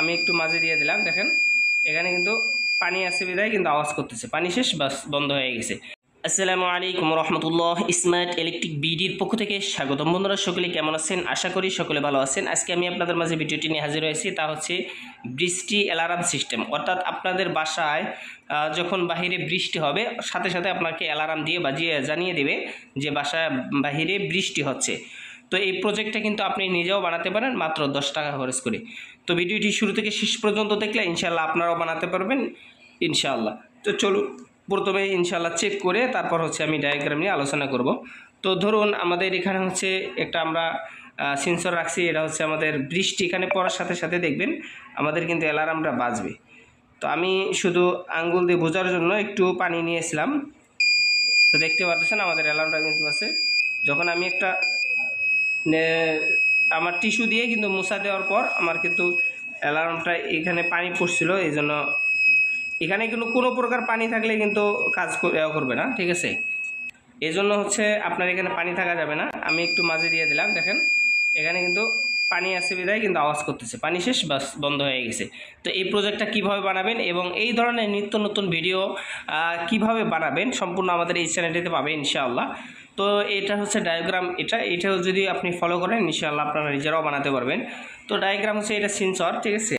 আমি একটু মাঝে দিয়ে দিলাম, দেখেন। এখানে কিন্তু পানি আছে বিদায় কিন্তু আওয়াজ করতেছে। পানি শেষ, বাস, বন্ধ হয়ে গেছে। আসসালামু আলাইকুম রহমতুল্লাহ স্মার্ট ইলেকট্রিক বিডির পক্ষ থেকে স্বাগতম। বন্ধুরা, সকলে কেমন আছেন? আশা করি সকলে ভালো আছেন। আজকে আমি আপনাদের মাঝে ভিডিওটি নিয়ে হাজির হয়েছি, তা হচ্ছে বৃষ্টি অ্যালার্ম সিস্টেম। অর্থাৎ আপনাদের বাসায় যখন বাহিরে বৃষ্টি হবে, সাথে সাথে আপনাকে অ্যালার্ম দিয়ে বাজিয়ে জানিয়ে দেবে যে বাসায় বাহিরে বৃষ্টি হচ্ছে। তো এই প্রজেক্টটা কিন্তু আপনি নিজেও বানাতে পারেন, মাত্র দশ টাকা খরচ করে। তো ভিডিওটি শুরু থেকে শেষ পর্যন্ত দেখলে ইনশাল্লাহ আপনারাও বানাতে পারবেন, ইনশাআল্লাহ। তো চলুন, প্রথমে ইনশাল্লাহ চেক করে তারপর হচ্ছে আমি ডায়াগ্রাম নিয়ে আলোচনা করব। তো ধরুন, আমাদের এখানে হচ্ছে একটা আমরা সেন্সর রাখছি, এটা হচ্ছে আমাদের বৃষ্টি, এখানে পড়ার সাথে সাথে দেখবেন আমাদের কিন্তু অ্যালার্মটা বাজবে। তো আমি শুধু আঙ্গুল দিয়ে বোঝার জন্য একটু পানি নিয়েছিলাম। তো দেখতে পাচ্ছেন আমাদের অ্যালার্মটা কিন্তু আছে। যখন আমি একটা আমার টিস্যু দিয়ে কিন্তু মোছা দেওয়ার পর আমার কিন্তু অ্যালার্মটা এখানে পানি পড়ছিল, এই জন্য এখানে কিন্তু কোনো প্রকার পানি থাকলে কিন্তু কাজ করবে না, ঠিক আছে? এই জন্য হচ্ছে আপনার এখানে পানি থাকা যাবে না। আমি একটু মাঝে দিয়ে দিলাম, দেখেন। এখানে কিন্তু পানি আছে বিদায় কিন্তু আওয়াজ করতেছে। পানি শেষ, বাস, বন্ধ হয়ে গেছে। তো এই প্রজেক্টটা কীভাবে বানাবেন এবং এই ধরনের নিত্য নতুন ভিডিও কীভাবে বানাবেন সম্পূর্ণ আমাদের এই চ্যানেলটিতে পাবেন ইনশাআল্লাহ। তো এটা হচ্ছে ডায়াগ্রাম এটা, এটাও যদি আপনি ফলো করেন, ইনশাআল্লাহ আপনারা নিজেরাও বানাতে পারবেন। তো ডায়াগ্রাম হচ্ছে এটা সেন্সর ঠিক আছে?